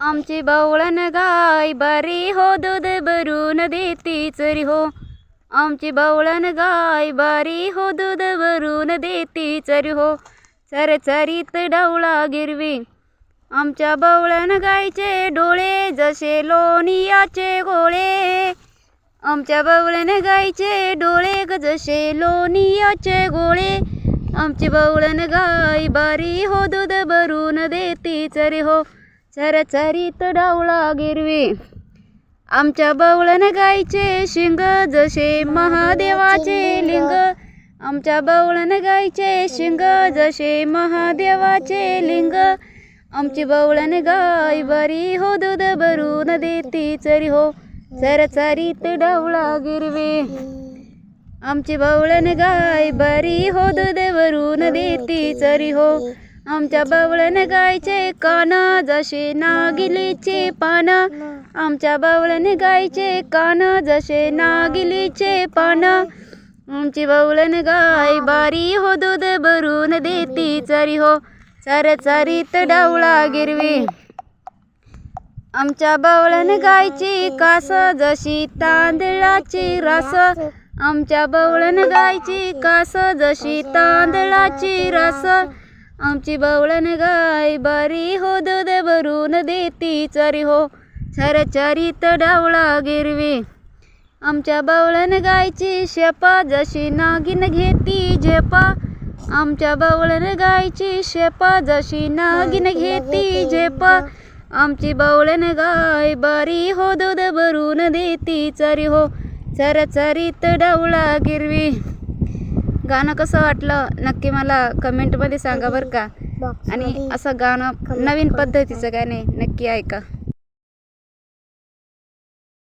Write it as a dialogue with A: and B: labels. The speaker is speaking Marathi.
A: आमची बवळण गाय बारी हो दूध भरून देती चरी हो. आमची बवळण गाय बारी हो दूध भरून देती चरी हो. चर चरीत डवळा गिरवी आमच्या बवळण गायचे डोळे जसे लोणियाचे गोळे. आमच्या बवळण गायचे डोळे ग जसे लोणियाचे गोळे. आमची बवळण गाय बारी हो दूध भरून देती चरी हो. चरचरीत डावळा गिरवी. आमच्या बावळण गायचे शिंग जसे महादेवाचे लिंग. आमच्या बावळण गायचे शिंग जसे महादेवाचे लिंग. आमची बावळण गाय बारी हो दूध भरून देती चरी हो. चरचरीत डावळा गिरवी. आमची बावळण गाय बारी हो दूध भरून देती चरी हो. आमच्या बावळण गायचे कान जसे नागिलीचे पान. आमच्या बावळण गायचे कान जसे नागिलीचे पान. आमची बावळण गाय बारी हो दूध भरून देती चरी हो. चर चरीत डावळा गिरवी. आमच्या बावळण गायची कास जशी तांदळाची रास. आमच्या बावळण गायची कास जशी तांदळाची रास. आमची बावळण गाय बारी हो दूध भरून देती चरी हो. चर चरीत डावळा गिरवी. आमच्या बावळण गायची शेपा जशी नागिन घेती झेपा आमच्या बावळण गायची शेपा जशी नागिन घेती झेपा आमची बावळण गाय बारी हो दूध भरून देती चरी हो. चर चरीत डावळा गिरवी. गाणं कसं वाटलं नक्की मला कमेंटमध्ये सांगा बरं का. आणि असं गाणं नवीन पद्धतीचं गाणे नक्की ऐका.